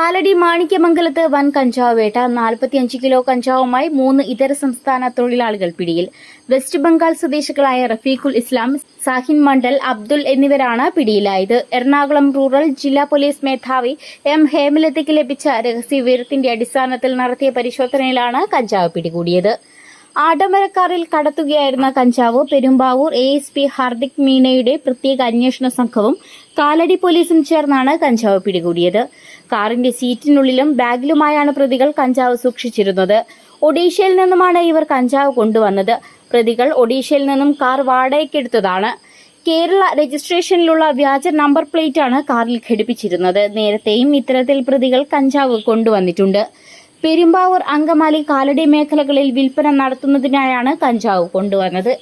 കാലടി മാണിക്യമംഗലത്ത് വൻ കഞ്ചാവ് വേട്ട. നാൽപ്പത്തിയഞ്ച് കിലോ കഞ്ചാവുമായി മൂന്ന് ഇതര സംസ്ഥാന തൊഴിലാളികൾ പിടിയിൽ. വെസ്റ്റ് ബംഗാൾ സ്വദേശികളായ റഫീഖുൽ ഇസ്ലാം സാഹിൻ മണ്ഡൽ അബ്ദുൽ എന്നിവരാണ് പിടിയിലായത്. എറണാകുളം റൂറൽ ജില്ലാ പോലീസ് മേധാവി എം ഹേമലതയ്ക്ക് ലഭിച്ച രഹസ്യ വിവരത്തിന്റെ അടിസ്ഥാനത്തിൽ നടത്തിയ പരിശോധനയിലാണ് കഞ്ചാവ് പിടികൂടിയത്. ആഡംബരക്കാറിൽ കടത്തുകയായിരുന്ന കഞ്ചാവ് Perumbavoor A S P Hardik മീനയുടെ പ്രത്യേക അന്വേഷണ സംഘവും കാലടി പോലീസും ചേർന്നാണ് കഞ്ചാവ് പിടികൂടിയത്. കാറിന്റെ സീറ്റിനുള്ളിലും ബാഗിലുമായാണ് പ്രതികൾ കഞ്ചാവ് സൂക്ഷിച്ചിരുന്നത്. ഒഡീഷയിൽ നിന്നുമാണ് ഇവർ കഞ്ചാവ് കൊണ്ടുവന്നത്. പ്രതികൾ ഒഡീഷയിൽ നിന്നും കാർ വാടകയ്ക്കെടുത്തതാണ് കേരള രജിസ്ട്രേഷനിലുള്ള വ്യാജ നമ്പർ പ്ലേറ്റാണ് കാറിൽ ഘടിപ്പിച്ചിരുന്നത്. നേരത്തെയും ഇത്തരത്തിൽ പ്രതികൾ കഞ്ചാവ് കൊണ്ടുവന്നിട്ടുണ്ട്. പെരുമ്പാവൂർ അങ്കമാലി കാലടി മേഖലകളിൽ വിൽപ്പന നടത്തുന്നതിനായാണ് കഞ്ചാവ് കൊണ്ടുവന്നത്